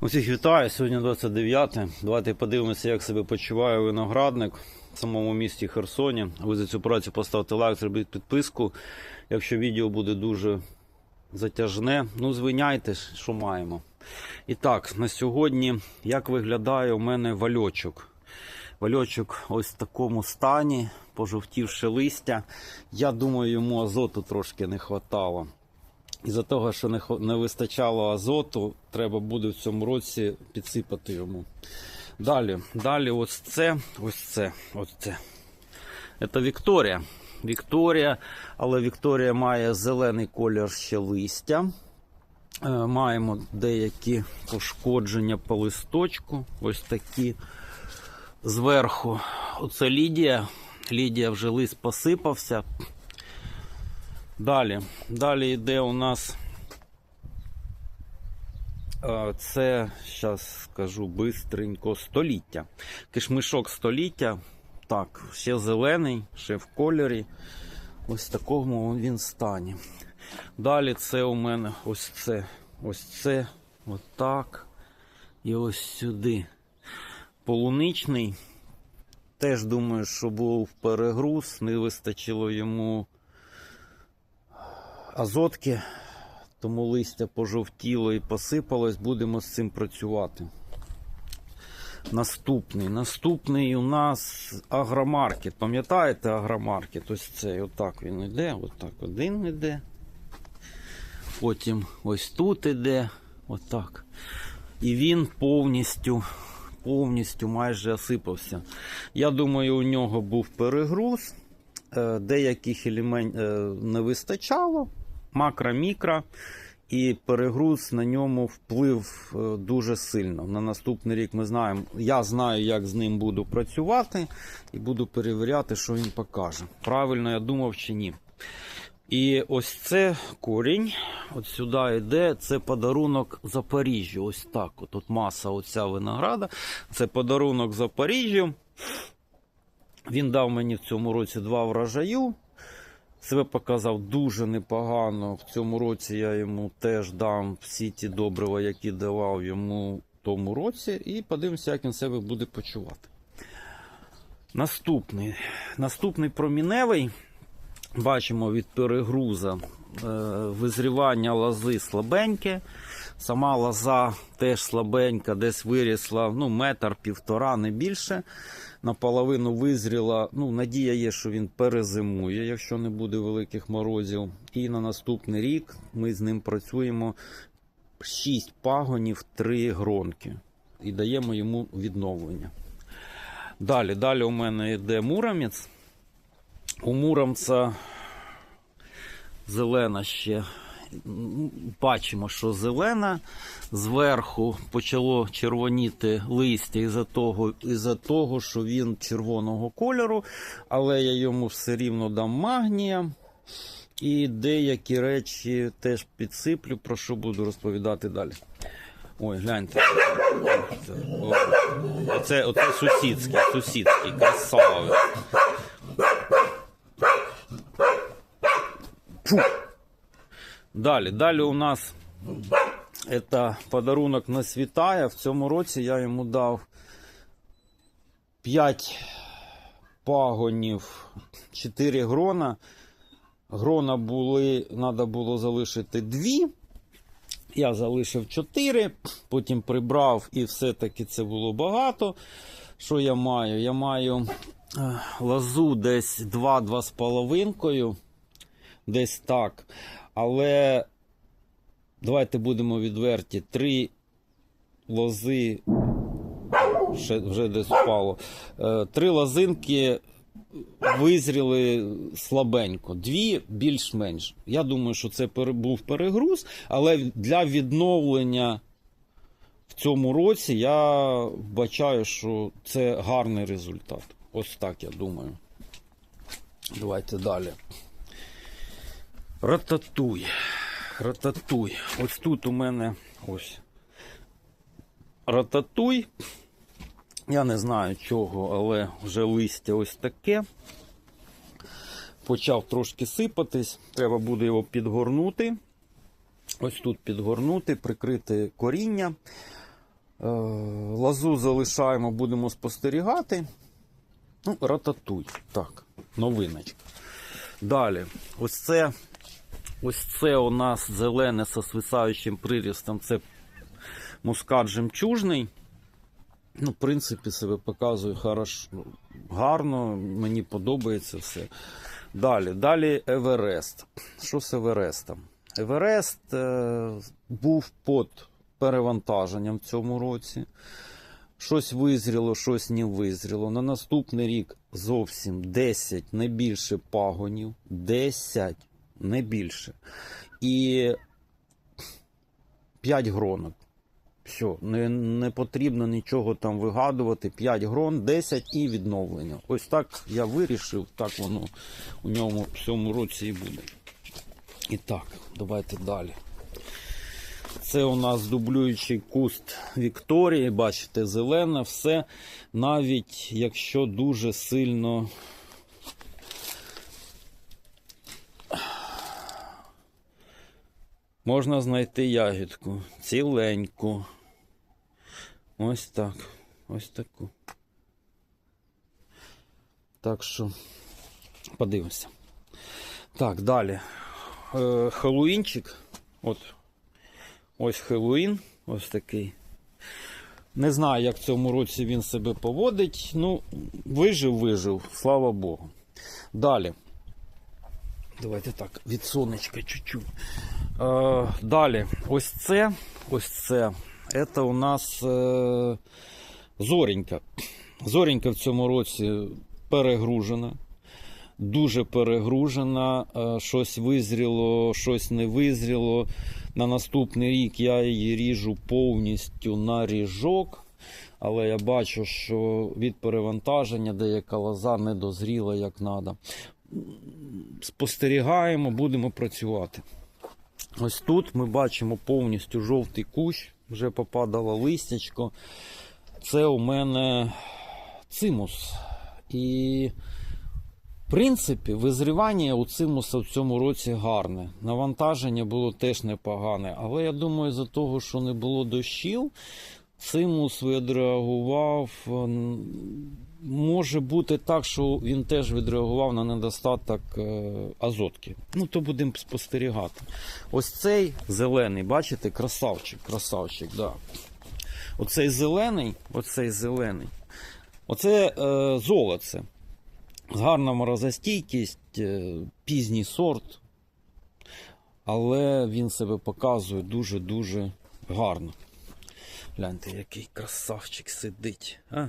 Усіх вітаю. Сьогодні 29. Давайте подивимося, як себе почуває виноградник в самому місті Херсоні. Ви за цю працю поставте лайк, зробіть підписку. Якщо відео буде дуже затяжне, ну звиняйте, що маємо. І так, на сьогодні, як виглядає у мене вальочок. Вальочок ось в такому стані, пожовтівши листя. Я думаю, йому азоту трошки не вистачало. Із-за того, що не, не вистачало азоту, треба буде в цьому році підсипати йому. Далі, далі, ось це, ось це, ось це. Це Вікторія. Вікторія, але Вікторія має зелений колір ще листя. Е, Маємо деякі пошкодження по листочку. Ось такі зверху. Оце Лідія. Лідія вже лист посипався. Далі. Далі йде у нас. Це, зараз скажу бистренько, століття. Кишмишок століття. Так, ще зелений, ще в кольорі. Ось такому він стані. Далі це у мене ось це. Ось це. Отак. І ось сюди. Полуничний. Теж думаю, що був перегруз, не вистачило йому азотки, тому листя пожовтіло і посипалось, будемо з цим працювати. Наступний. Наступний у нас агромаркет. Пам'ятаєте агромаркет? Ось цей, отак він йде, отак один йде. Потім ось тут іде, отак. І він повністю, повністю майже осипався. Я думаю, у нього був перегруз е, деяких елементів не вистачало, макро-мікро, і перегруз на ньому вплив е, дуже сильно. На наступний рік ми знаємо, я знаю, як з ним буду працювати, і буду перевіряти, що він покаже. Правильно я думав чи ні. І ось це корінь, от сюди йде, це подарунок Запоріжжю. Ось так. От, тут маса оця винограда. Це подарунок Запоріжжю. Він дав мені в цьому році два врожаю. Себе показав дуже непогано. В цьому році я йому теж дам всі ті добрива, які давав йому в тому році, і подивимося, як він себе буде почувати. Наступний. Наступний проміневий. Бачимо від перегруза е, визрівання лози слабеньке. Сама лоза теж слабенька, десь вирісла ну, метр, півтора, не більше. Наполовину визріла. Ну, надія є, що він перезимує, якщо не буде великих морозів. І на наступний рік ми з ним працюємо 6 пагонів, 3 гронки. І даємо йому відновлення. Далі, далі у мене йде муромець. У муромця зелена ще. Бачимо, що зелена. Зверху почало червоніти листя із-за того, із-за того, що він червоного кольору, але я йому все рівно дам магнія. І деякі речі теж підсиплю, про що буду розповідати далі. Ой, гляньте. Оце, оце сусідський, сусідський, красавець. Далі, далі у нас це подарунок на світає. В цьому році я йому дав 5 пагонів, 4 грона. Грона були, треба було залишити 2. Я залишив 4, потім прибрав, і все-таки це було багато. Що я маю? Я маю е, лозу десь 2-2,5, десь так. Але давайте будемо відверті. Три лози ще, вже десь впало. Е, Три лозинки визріли слабенько, дві більш-менш. Я думаю, що це був перегруз, але для відновлення в цьому році я вбачаю, що це гарний результат. Ось так я думаю. Давайте далі. Рататуй. Рататуй. Ось тут у мене ось. Рататуй. Я не знаю чого, але вже листя ось таке. Почав трошки сипатись. Треба буде його підгорнути. Ось тут підгорнути, прикрити коріння. Е, Лазу залишаємо, будемо спостерігати. Ну, рататуй. Так, новиночка. Далі, ось це, ось це у нас зелене со свисаючим прирістом. Це мускат жемчужний. Ну, в принципі, себе показує хорошо, гарно, мені подобається все. Далі, далі Еверест. Що з Еверестом? Еверест е, був під перевантаженням в цьому році. Щось визріло, щось не визріло. На наступний рік зовсім 10, не більше пагонів. 10, не більше. І 5 гронок. Все, не, не потрібно нічого там вигадувати. 5 грон, 10 і відновлення. Ось так я вирішив, так воно у ньому в цьому році і буде. І так, давайте далі. Це у нас дублюючий куст Вікторії. Бачите, зелене все. Навіть якщо дуже сильно. Можна знайти ягідку ціленьку. Ось так. Ось таку. Так що подивимося. Так, далі. Е, Хеллоуінчик. От. Ось Хеллоуін. Ось такий. Не знаю, як в цьому році він себе поводить. Ну, вижив, вижив, слава Богу. Далі. Давайте так, від сонечка чуть-чуть. Е, далі, ось це, ось це. Це у нас е, зоренька. Зоренька в цьому році перегружена. Дуже перегружена. Е, щось визріло, щось не визріло. На наступний рік я її ріжу повністю на ріжок. Але я бачу, що від перевантаження деяка лоза не дозріла як треба. Спостерігаємо, будемо працювати. Ось тут ми бачимо повністю жовтий кущ, вже попадало листячко. Це у мене цимус. І, в принципі, визрівання у цимуса в цьому році гарне. Навантаження було теж непогане. Але я думаю, за того, що не було дощів, цимус відреагував. Може бути так, що він теж відреагував на недостаток е, азотки. Ну, то будемо спостерігати. Ось цей зелений, бачите, красавчик, красавчик, да. Оцей зелений, оцей зелений, оце е, золоце. Гарна морозостійкість, е, пізній сорт. Але він себе показує дуже-дуже гарно. Гляньте, який красавчик сидить. А?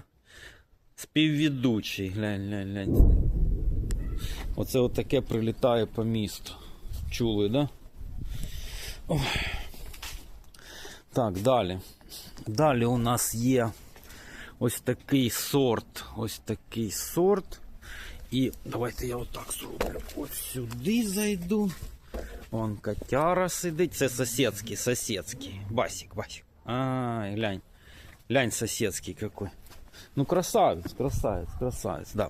Співвідучий, глянь, глянь, глянь. Оце отаке прилітає по місту. Чули, да? Ой. Так, далі. Далі у нас є ось такий сорт. Ось такий сорт. І давайте я отак зроблю. Ось сюди зайду. Вон котяра сидить. Це сусідський, сусідський. Басик, басик. Ай, глянь. Глянь, сусідський какой. Ну, красавець, красавець, красавець, да.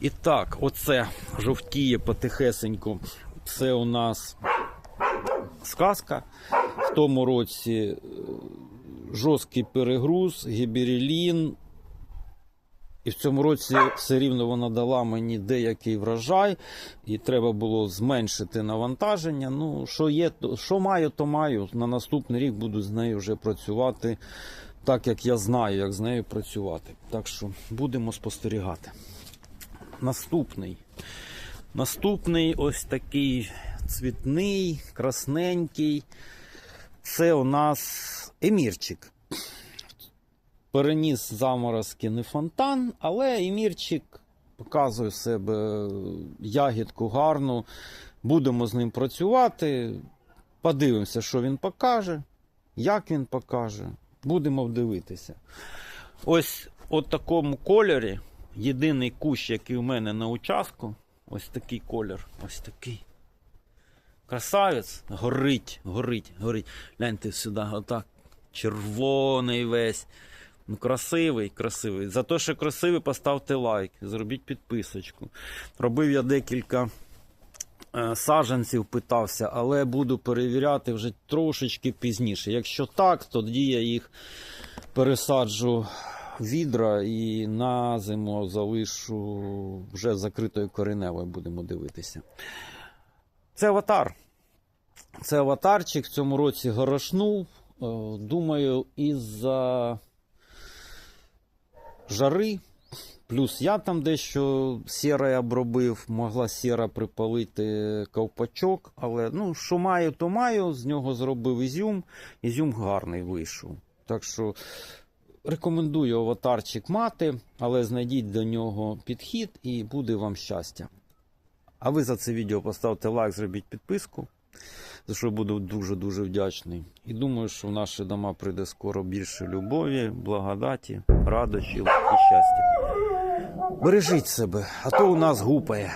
І так, оце жовтіє потихесеньку. Це у нас сказка. В тому році е, жорсткий перегруз, гіберелін. І в цьому році все рівно вона дала мені деякий врожай, і треба було зменшити навантаження. Ну, що є, що маю, то маю. На наступний рік буду з нею вже працювати так, як я знаю, як з нею працювати. Так що будемо спостерігати. Наступний. Наступний ось такий цвітний, красненький. Це у нас емірчик. Переніс заморозки не фонтан, але емірчик показує себе ягідку гарну. Будемо з ним працювати. Подивимося, що він покаже, як він покаже. Будемо дивитися. Ось от такому кольорі. Єдиний кущ, який у мене на участку. Ось такий колір. Ось такий. Красавець. Горить, горить, горить. Гляньте сюди, отак. Червоний весь. Ну, красивий, красивий. За те, що красивий, поставте лайк, зробіть підписочку. Робив я декілька е, саджанців, питався, але буду перевіряти вже трошечки пізніше. Якщо так, тоді я їх пересаджу відра і на зиму залишу вже закритою кореневою, будемо дивитися. Це аватар. Це аватарчик в цьому році горошнув. Е, Думаю, із-за жари. Плюс я там дещо сіра обробив, могла сіра припалити ковпачок, але ну, що маю, то маю. З нього зробив ізюм. Ізюм гарний вийшов. Так що рекомендую аватарчик мати, але знайдіть до нього підхід і буде вам щастя. А ви за це відео поставте лайк, зробіть підписку, за що буду дуже-дуже вдячний. І думаю, що в наші дома прийде скоро більше любові, благодаті, радощів і щастя. Бережіть себе, а то у нас гупає.